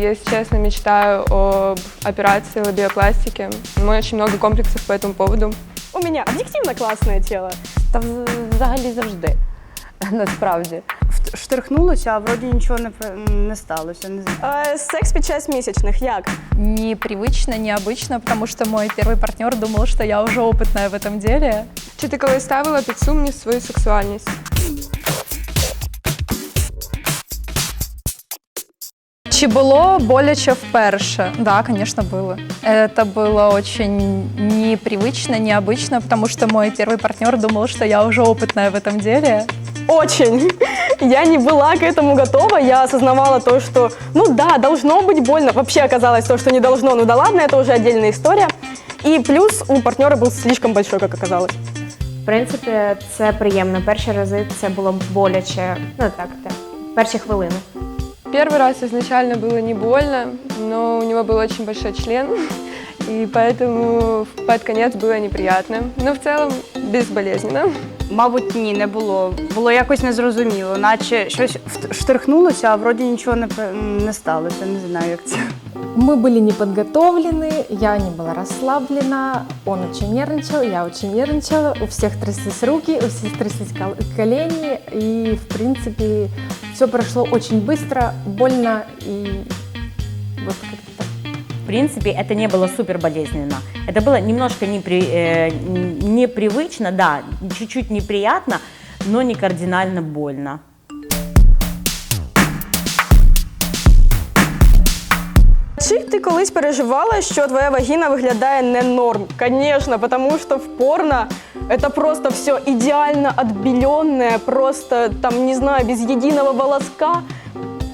если честно, мечтаю об операции лобиопластики. У меня очень много комплексов по этому поводу. У меня объективно классное тело. Та в- взагалі завжди. Насправді. Вт- Штрихнулося, а вроді нічого не, п- не сталося. Не знаю. Е, секс під час місячних як? непривычно, необычно, потому что мой первый партнер думал, что я уже опытная в этом деле. Чи ти коли ставила під сумнів свою сексуальність? Чи було боляче вперше? Да, конечно, было. Это было очень непривычно, необычно, потому что мой первый партнер думал, что я уже опытная в этом деле. Очень. Я не была к этому готова. Я осознавала то, что, ну да, должно быть больно. Вообще оказалось то, что не должно. Ну да ладно, это уже отдельная история. И плюс у партнера был слишком большой, как оказалось. В принципі, це приємно. Перші рази це було боляче. Ну так, так. Перші хвилини. Первый раз изначально было не больно, но у него был очень большой член, и поэтому под конец было неприятно. Но в целом безболезненно. Мабуть, ні, не було. Було якось незрозуміло, наче щось вт- штрихнулося, а вроді нічого не, п- не сталося. Не знаю, як це. Мы были не подготовлены, я не была расслаблена, он очень нервничал, я очень нервничала, у всех тряслись руки, у всех тряслись кол- колени, и, в принципе, все прошло очень быстро, больно, и вот как-то так. В принципе, это не было супер болезненно. Это было немножко непри- э, н- непривычно, да, чуть-чуть неприятно, но не кардинально больно. Чи ти колись переживала, що твоя вагіна виглядає не норм? Конечно, потому что в порно это просто все идеально отбеленное, просто там, не знаю, без единого волоска.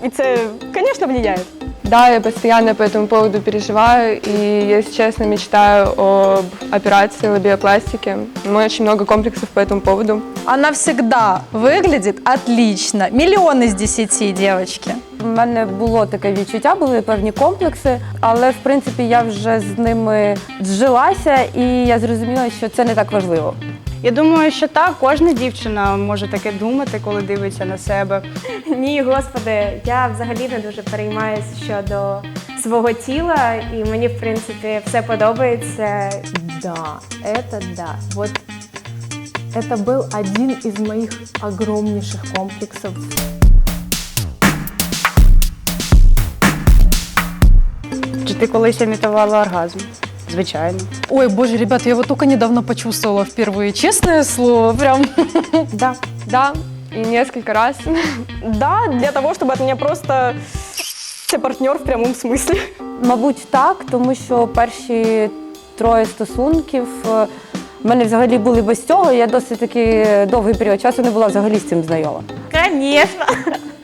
И це, конечно, влияет. Да, я постоянно по этому поводу переживаю, и, если честно, мечтаю об операции лобиопластики. У меня очень много комплексов по этому поводу. Она всегда выглядит отлично. Миллион из десяти, девочки. У мене було таке відчуття, були певні комплекси, але в принципі я вже з ними зжилася і я зрозуміла, що це не так важливо. Я думаю, що так, кожна дівчина може таке думати, коли дивиться на себе. Ні, господи, я взагалі не дуже переймаюсь щодо свого тіла, і мені, в принципі, все подобається. Да, это да. Вот это был один из моих огромнейших комплексов. ти колись імітувала оргазм? Звичайно. Ой, боже, ребят, я его только недавно почувствовала впервые. Честное слово, прям. Да. Да, и несколько раз. Да, для того, чтобы от меня просто партнер в прямом смысле. Мабуть, так, тому що перші троє стосунків е, в мене взагалі були без цього. Я досить таки довгий період часу не була взагалі з цим знайома. Конечно,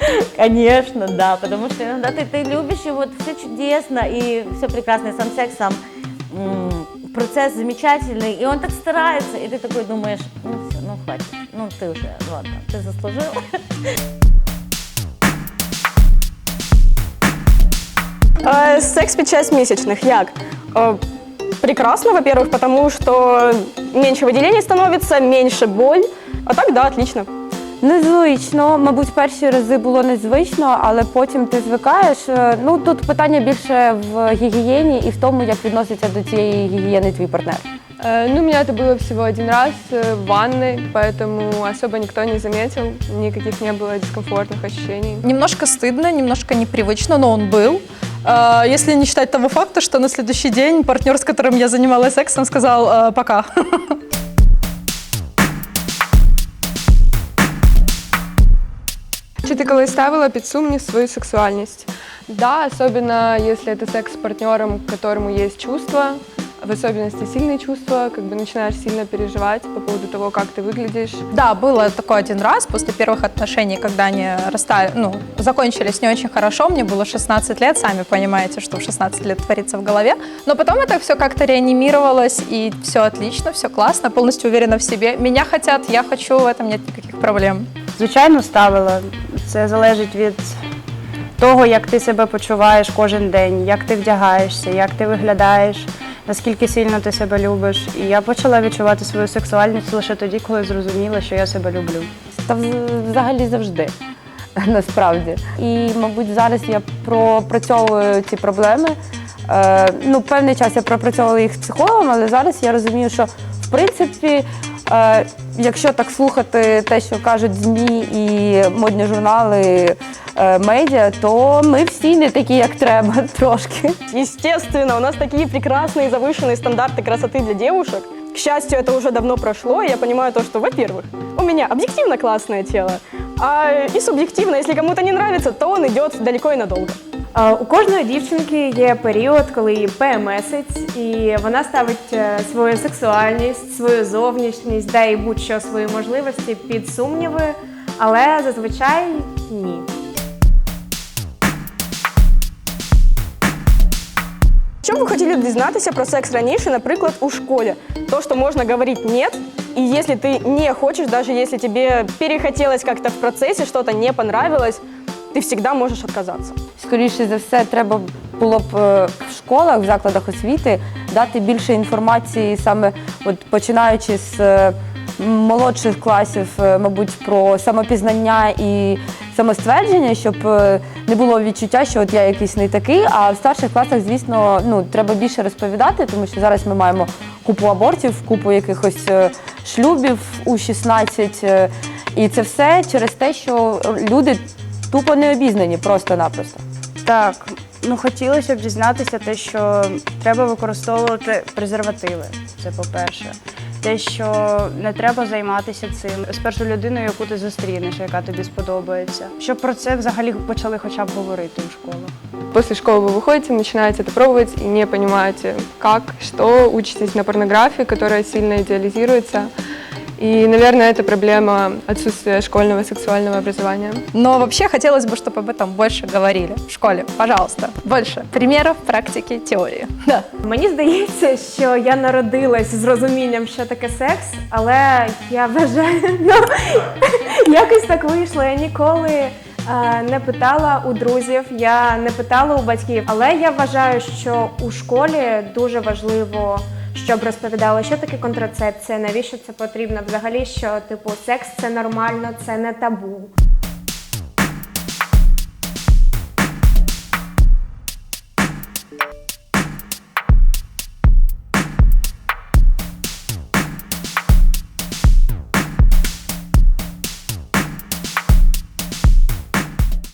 конечно, да, потому что иногда ты, ты любишь, и вот все чудесно, и все прекрасно, и сам секс, сам процесс замечательный, и он так старается, и ты такой думаешь, ну все, ну хватит, ну ты уже, ладно, ты заслужил. Э, секс під час місячних як? Э, прекрасно, во-первых, потому что меньше выделений становится, меньше боль. А так, да, отлично. Незвично, мабуть, перші рази було незвично, але потім ти звикаєш. Е, Ну тут питання більше в гігієні і в тому, як відноситься до цієї гігієни твій партнер. Э, Ну, у меня это было всего один раз э, в ванной, поэтому особо никто не заметил, никаких не было дискомфортных ощущений. Немножко стыдно, немножко непривычно, но он был. А, Если не считать того факта, что на следующий день партнер, с которым я занималась сексом, сказал «Э, пока. ти коли ставила під сумнів свою сексуальність? Да, особенно если это секс с партнером, к которому есть чувства, в особенности сильные чувства, как бы начинаешь сильно переживать по поводу того, как ты выглядишь. Да, было такое один раз после первых отношений, когда они расстали, ну, закончились не очень хорошо. Мне было 16 лет, сами понимаете, что в 16 лет творится в голове. Но потом это все как-то реанимировалось, и все отлично, все классно, полностью уверена в себе. Меня хотят, я хочу, в этом нет никаких проблем. Звичайно, ставила. Це залежить від того, як ти себе почуваєш кожен день, як ти вдягаєшся, як ти виглядаєш, наскільки сильно ти себе любиш. І я почала відчувати свою сексуальність лише тоді, коли зрозуміла, що я себе люблю. Та взагалі завжди. насправді. І, мабуть, зараз я пропрацьовую ці проблеми. Е, ну, певний час я пропрацьовувала їх з психологом, але зараз я розумію, що в принципі, якщо так слухати те, що кажуть ЗМІ і модні журнали, е, медіа, то ми всі не такі, як треба, трошки. Естественно, у нас такие прекрасные завышенные стандарты красоты для девушек. К счастью, это уже давно прошло, и я понимаю то, что, во-первых, у меня объективно классное тело, а и субъективно, если кому-то не нравится, то он идет далеко и надолго. У кожної дівчинки є період, коли її ПМСить, і вона ставить е, свою сексуальність, свою зовнішність, да і будь-що свої можливості під сумніви, але зазвичай ні. Що ви хотіли дізнатися про секс раніше, наприклад, у школі? То, что можно говорить «нет», и если ты не хочешь, даже если тебе перехотелось как-то в процессе, что-то не понравилось, ты всегда можешь отказаться. Скоріше за все, треба було б е, в школах, в закладах освіти дати більше інформації, саме от починаючи з е, молодших класів, е, мабуть, про самопізнання і самоствердження, щоб не було відчуття, що от я якийсь не такий. А в старших класах, звісно, ну треба більше розповідати, тому що зараз ми маємо купу абортів, купу якихось шлюбів у 16. е, І це все через те, що люди тупо не обізнані просто-напросто. Так, ну хотілося б дізнатися те, що треба використовувати презервативи. Це по-перше. Те, що не треба займатися цим з першою людиною, яку ти зустрінеш, яка тобі сподобається. Щоб про це взагалі почали хоча б говорити у школах. После школы вы выходите, начинаете это пробовать и не понимаете, как, что, учитесь на порнографии, которая сильно идеализируется. И, наверное, это проблема отсутствия школьного сексуального образования. Но вообще хотелось бы, чтобы об этом больше говорили в школе. Пожалуйста, больше примеров, практики, теории. Да. Мені здається, що я народилась з розумінням, що таке секс, але я вважаю, ну якось так вийшло. Я ніколи е, не питала у друзів, я не питала у батьків. Але я вважаю, що у школі дуже важливо, щоб розповідали, що таке контрацепція, навіщо це потрібно взагалі, що типу секс це нормально, це не табу.